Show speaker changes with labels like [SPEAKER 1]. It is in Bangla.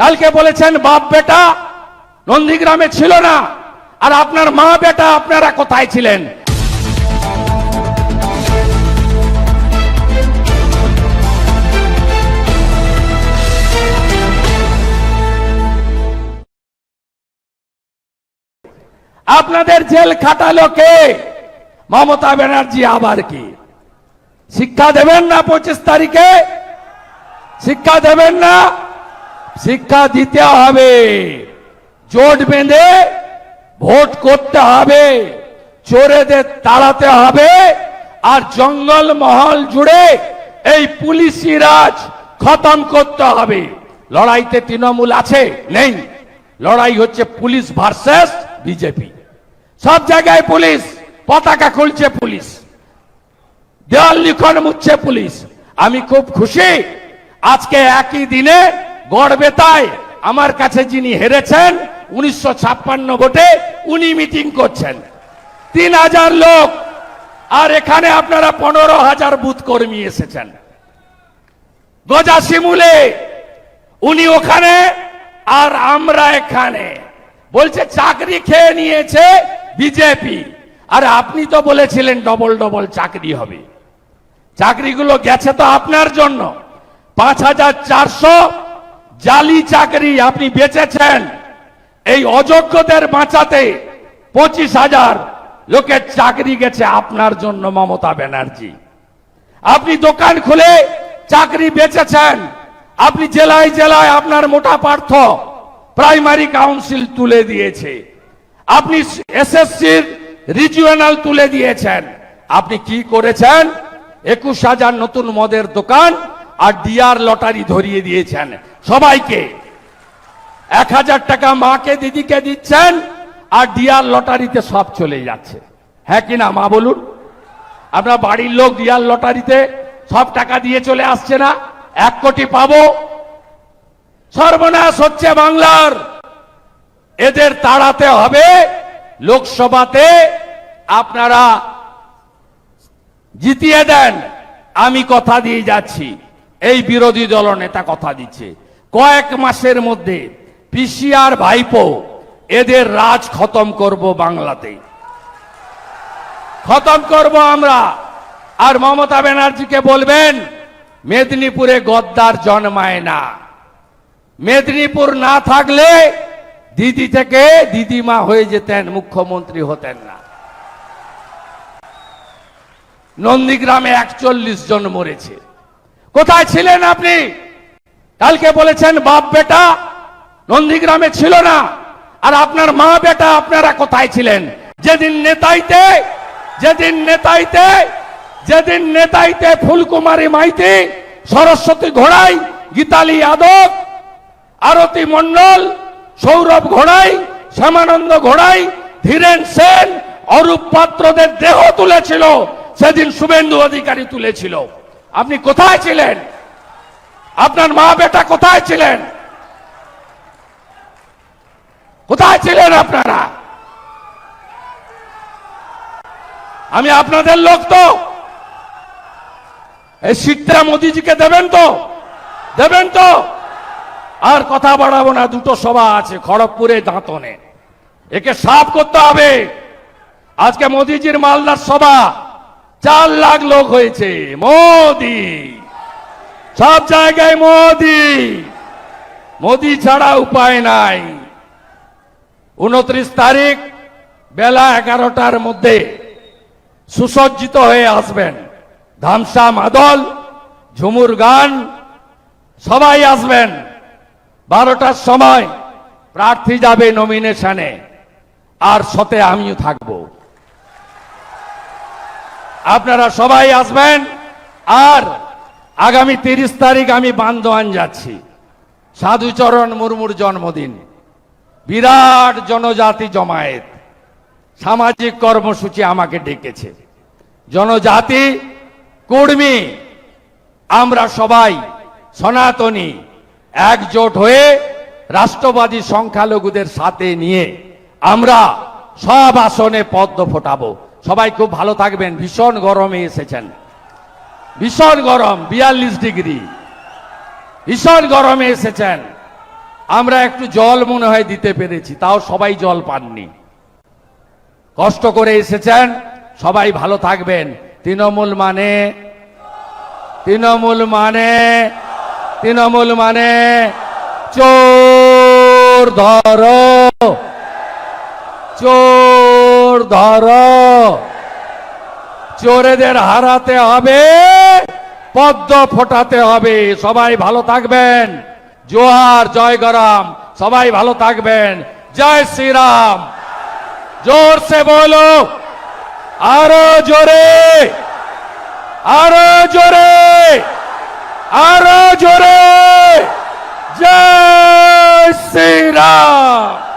[SPEAKER 1] কালকে বলেছেন, বাপ বেটা নন্দীগ্রামে ছিল না। আর আপনার মা বেটা, আপনারা কোথায় ছিলেন? আপনাদের জেল খাটালো কে? মমতা ব্যানার্জি আবার কি? শিক্ষা দেবেন না পঁচিশ তারিখে? শিক্ষা দেবেন না? শিক্ষা দিতে হবে। জোট বেঁধে ভোট করতে হবে। চোরেদের তাড়াতে হবে। আর জঙ্গল মহল জুড়ে এই পুলিশি রাজ খতম করতে হবে। লড়াইতে তৃণমূল আছে? নেই। লড়াই হচ্ছে পুলিশ ভার্সেস বিজেপি। সব জায়গায় পুলিশ, পতাকা খুলছে পুলিশ দেওয়াল লিখন মুচ্ছে পুলিশ। আমি খুব খুশি, আজকে একই দিনে গড়বেতায় আমার কাছে যিনি হেরেছেন, উনিশশো ছাপ্পান্ন ভোটে উনি মিটিং করছেন। তিন হাজার লোক, আর এখানে আপনারা পনেরো হাজার বুথ কর্মী এসেছেন। গজা শিমুলে, উনি ওখানে, আর আমরা এখানে। বলছে, চাকরি খেয়ে নিয়েছে বিজেপি। আর আপনি তো বলেছিলেন ডবল ডবল চাকরি হবে। চাকরিগুলো গেছে তো আপনার জন্য। পাঁচ হাজার চারশো জালি চাকরি আপনি বেচেছেন। এই অযোগ্যদের বাঁচাতে পঁচিশ হাজার লোকের চাকরি গেছে আপনার জন্য মমতা ব্যানার্জি। আপনি দোকান খুলে চাকরি বেচেছেন। আপনি জেলায় জেলায় আপনার মোটা পার্থ প্রাইমারি কাউন্সিল তুলে দিয়েছে। আপনি এসএসসির রিজিওনাল তুলে দিয়েছেন। আপনি কি করেছেন? একুশ হাজার নতুন মদের দোকান আর ডিআর লটারি ধরিয়ে দিয়েছেন। সবাইকে। এক হাজার টাকা মাকে, দিদিকে দিচ্ছেন, আর ডিআর লটারিতে সব চলে যাচ্ছে। হ্যাঁ কিনা মা বলুন? আপনার বাড়ির লোক ডিআর লটারিতে সব টাকা দিয়ে চলে আসছে না? এক কোটি পাবো। সর্বনাশ হচ্ছে বাংলার। এদের তাড়াতে হবে লোকসভাতে। আপনারা জিতিয়ে দেন। আমি কথা দিয়ে যাচ্ছি। এই বিরোধী দল নেতা কথা দিচ্ছে। কয়েক মাসের মধ্যে পিসিআর ভাইপো এদের রাজ খতম করব বাংলাতে। খতম করব আমরা। আর মমতা ব্যানার্জিকে বলবেন, মেদিনীপুরে গদ্দার জন্মায় না। মেদিনীপুর না থাকলে দিদি থেকে দিদিমা হয়ে যেতেন, মুখ্যমন্ত্রী হতেন না। নন্দীগ্রামে একচল্লিশ জন মরেছে। কোথায় ছিলেন আপনি? কালকে বলেছেন, বাপ বেটা নন্দীগ্রামে ছিল না, আর আপনার মা বেটা আপনারা কোথায় ছিলেন? যেদিন নেতাইতে যেদিন নেতাইতে যেদিন নেতাইতে ফুলকুমারী মাইতি, সরস্বতী ঘোড়াই, গীতালি যাদব আরতি মন্ডল সৌরভ ঘোড়াই, শ্যামানন্দ ঘোড়াই, ধীরেন সেন, অরূপ পাত্রদের দেহ তুলেছিল, সেদিন শুভেন্দু অধিকারী তুলেছিল। আপনি কোথায় ছিলেন? আপনার মা বেটা কোথায় ছিলেন? কোথায় ছিলেন আপনারা? আমি আপনাদের লোক তো। এই সিটটা মোদিজিকে দেবেন তো? দেবেন তো? আর কথা বাড়াবো না, দুটো সভা আছে খড়গপুরে দাঁতনে। একে সাফ করতে হবে। আজকে মোদিজির মালদার সভা, চার লাখ লোক হয়েছে, মোদি। সব জায়গায় মোদি। মোদি ছাড়া উপায় নাই। উনত্রিশ তারিখ বেলা এগারোটার মধ্যে সুসজ্জিত হয়ে আসবেন ধামসা মাদল, ঝুমুর গান, সবাই আসবেন। বারোটার সময় প্রার্থী যাবে নমিনেশনে আর সতে আমিও থাকব। আপনারা সবাই আসবেন। আর আগামী তিরিশ তারিখ আমি বান্দোয়ান যাচ্ছি। সাধুচরণ মুর্মুর জন্মদিন। বিরাট জনজাতি জমায়েত। সামাজিক কর্মসূচি আমাকে ডেকেছে। জনজাতি, কর্মী, আমরা সবাই সনাতনী, একজোট হয়ে রাষ্ট্রবাদী সংখ্যালঘুদের সাথে নিয়ে আমরা সব আসনে পদ্ম ফোটাবো। সবাই খুব ভালো থাকবেন। ভীষণ গরমে এসেছেন। ভীষণ গরম, বিয়াল্লিশ ডিগ্রি। ভীষণ গরমে এসেছেন। আমরা একটু জল মনে হয় দিতে পেরেছি, তাও সবাই জল পাননি। কষ্ট করে এসেছেন, সবাই ভালো থাকবেন। তৃণমূল মানে? তৃণমূল মানে? তৃণমূল মানে? চোর ধরো। চোর ধরো। চোরেদের হারাতে হবে, পদ্ম ফোটাতে হবে। সবাই ভালো থাকবেন। জোহার জয় গরম। সবাই ভালো থাকবেন। জয় শ্রীরাম। জোর সে বলো। আরও জোরে। আরও জোরে। আরও জোরে। জয় শ্রীরাম।